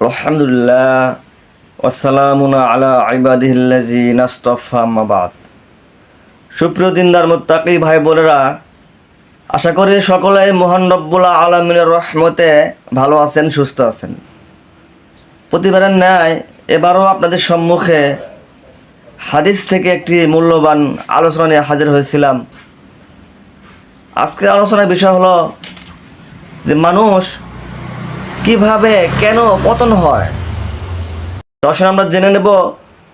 আলহামদুলিল্লাহ ওসালামুনা আলা আইবাদিল্লাজি নাস্তফা মাবাদ সুপ্রিয় দিনদার মোত্তাকি ভাই বোনেরা, আশা করি সকলেই মোহান রব্বুল্লাহ আলমিনের রহমতে ভালো আছেন, সুস্থ আছেন। প্রতিবারের ন্যায় এবারও আপনাদের সম্মুখে হাদিস থেকে একটি মূল্যবান আলোচনা নিয়ে হাজির হয়েছিলাম। আজকের আলোচনার বিষয় হলো যে মানুষ কীভাবে, কেন পতন হয়? দর্শন আমরা জেনে নেব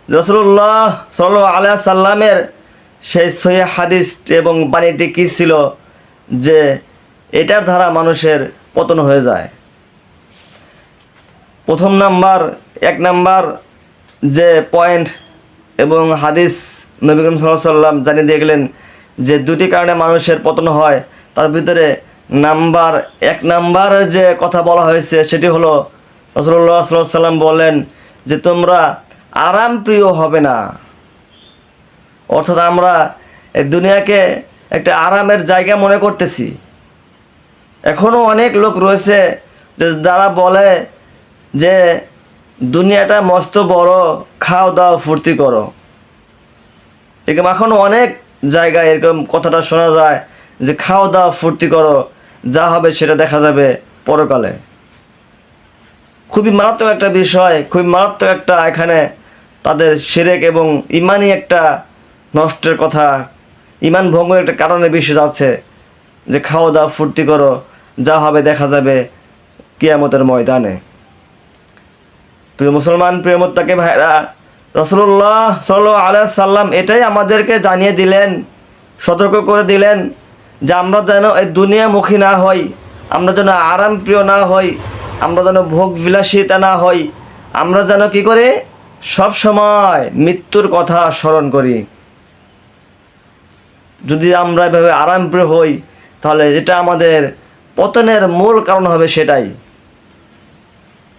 রসুল্লাহ সাল আলিয়া সাল্লামের সেই সহি হাদিস এবং বাণীটি কী ছিল যে এটার দ্বারা মানুষের পতন হয়ে যায়। প্রথম নাম্বার, এক নাম্বার যে পয়েন্ট এবং হাদিস নবী করিম সাল্লাহ সাল্লাম জানিয়ে দিয়ে গেলেন যে দুটি কারণে মানুষের পতন হয়, তার ভিতরে নাম্বার, এক নাম্বার যে কথা বলা হয়েছে সেটি হলো রসুল্লাহ সাল্লাম বলেন যে, তোমরা আরাম প্রিয় হবে না। অর্থাৎ আমরা এই দুনিয়াকে একটা আরামের জায়গা মনে করতেছি। এখনও অনেক লোক রয়েছে যে, যারা বলে যে, দুনিয়াটা মস্ত বড়, খাও দাও, ফুর্তি করো। এরকম এখনও অনেক জায়গায় এরকম কথাটা শোনা যায় যে, খাও দাও, ফুর্তি করো। যা হবে সেটা দেখা যাবে পরকালে। খুবই মারাত্মক একটা বিষয়, খুবই মারাত্মক একটা এখানে তাদের সেরেক এবং ইমানই একটা নষ্টের কথা। ইমান ভঙ্গের একটা কারণে বিষয় যাচ্ছে যে খাওয়া দাওয়া, ফুর্তি করো, যা হবে দেখা যাবে কিয়ামতের ময়দানে। প্রিয় মুসলমান, প্রিয় মোত্তাকে ভাইরা রসুল্লাহ সাল আলাহ সাল্লাম এটাই আমাদেরকে জানিয়ে দিলেন, সতর্ক করে দিলেন যে আমরা যেন এই দুনিয়ামুখী না হই, আমরা যেন আরাম প্রিয় না হই, আমরা যেন ভোগ বিলাসিতা না হই, আমরা যেন কি করি? সব সময় মৃত্যুর কথা স্মরণ করি। যদি আমরা এভাবে আরাম প্রিয় হই, তাহলে এটা আমাদের পতনের মূল কারণ হবে সেটাই।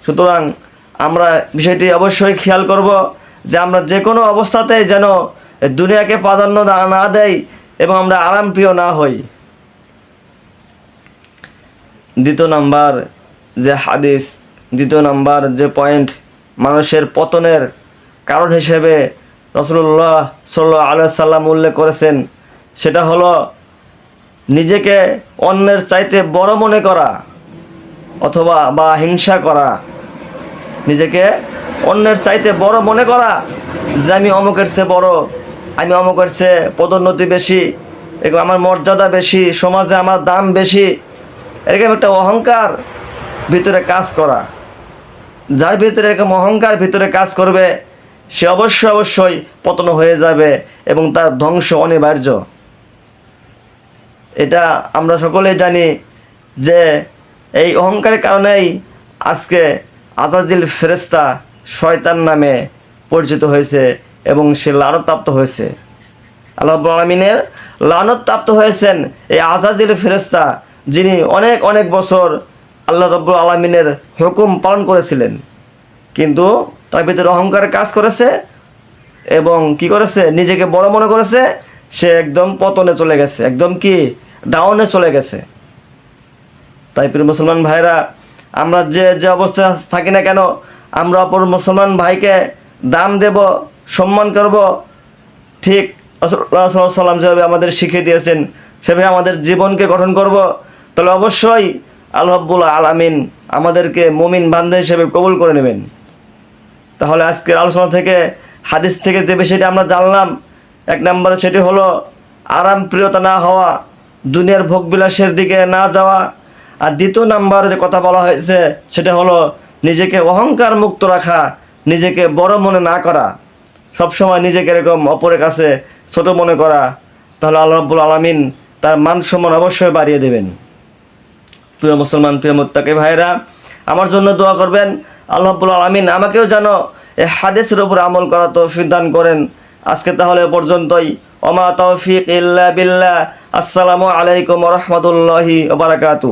সুতরাং আমরা বিষয়টি অবশ্যই খেয়াল করব যে আমরা যে কোনো অবস্থাতে যেন দুনিয়াকে প্রাধান্য না- দেই এবং আমরা আরাম প্রিয় না হই। দ্বিতীয় নাম্বার যে হাদিস, দ্বিতীয় নাম্বার যে পয়েন্ট মানুষের পতনের কারণ হিসেবে রসুল্লাহ সাল্লাহ আলিয়া সাল্লাম উল্লেখ করেছেন, সেটা হলো নিজেকে অন্যের চাইতে বড় মনে করা অথবা বা হিংসা করা। নিজেকে অন্যের চাইতে বড় মনে করা যে আমি অমুকের চেয়ে বড় আমি অমুকের চেয়ে পদোন্নতি বেশি এরকম আমার মর্যাদা বেশি, সমাজে আমার দাম বেশি, এরকম একটা অহংকার ভিতরে কাজ করা। যার ভিতরে এরকম অহংকার ভিতরে কাজ করবে, সে অবশ্যই অবশ্যই পতন হয়ে যাবে এবং তার ধ্বংস অনিবার্য। এটা আমরা সকলেই জানি যে এই অহংকারের কারণেই আজকে আজাজিল ফেরেস্তা শয়তান নামে পরিচিত হয়েছে। এবং সে লানতপ্রাপ্ত হয়েছে। আল্লাহ আলমিনের লানতপ্রাপ্ত হয়েছেন এই আজাজিল ফেরেস্তা যিনি অনেক অনেক বছর আল্লাহ রব্বুল আলমিনের হুকুম পালন করেছিলেন। কিন্তু তার ভিতরে অহংকার কাজ করেছে এবং কি করেছে? নিজেকে বড় মনে করেছে। সে একদম পতনে চলে গেছে। একদম কি? ডাউনে চলে গেছে। তাই প্রিয় মুসলমান ভাইরা, আমরা যে যে অবস্থায় থাকি না কেন, আমরা অপর মুসলমান ভাইকে দাম দেব সম্মান করব। ঠিক সাল্লাম যেভাবে আমাদের শিখিয়ে দিয়েছেন, সেভাবে আমাদের জীবনকে গঠন করব। তাহলে অবশ্যই আল্লাহবুল আলামিন আমাদেরকে মুমিন বান্ধব হিসেবে কবুল করে নেবেন। তাহলে আজকের আলোচনা থেকে, হাদিস থেকে যে বিষয়টি আমরা জানলাম, এক নম্বরে সেটি হলো আরাম, প্রিয়তা না হওয়া, দুনিয়ার ভোগবিলাসের দিকে না যাওয়া। আর দ্বিতীয় নাম্বার যে কথা বলা হয়েছে, সেটা হলো নিজেকে অহংকার মুক্ত রাখা, নিজেকে বড় মনে না করা। সবসময় নিজেকে এরকম অপরের কাছে ছোট মনে করা, তাহলে আল্লাহ রাব্বুল আলমিন তার মান সম্মান অবশ্যই বাড়িয়ে দেবেন। প্রিয় মুসলমান, প্রিয় মুত্তাকে ভাইরা আমার জন্য দোয়া করবেন, আল্লাহ রাব্বুল আলমিন আমাকেও যেন এ হাদিসের উপর আমল করা তৌফিক দান করেন। আজকে তাহলে পর্যন্তই। ওমা তৌফিক ইল্লা বিল্লাহ। আসসালামু আলাইকুম রহমতুল্লাহি বারাকাতু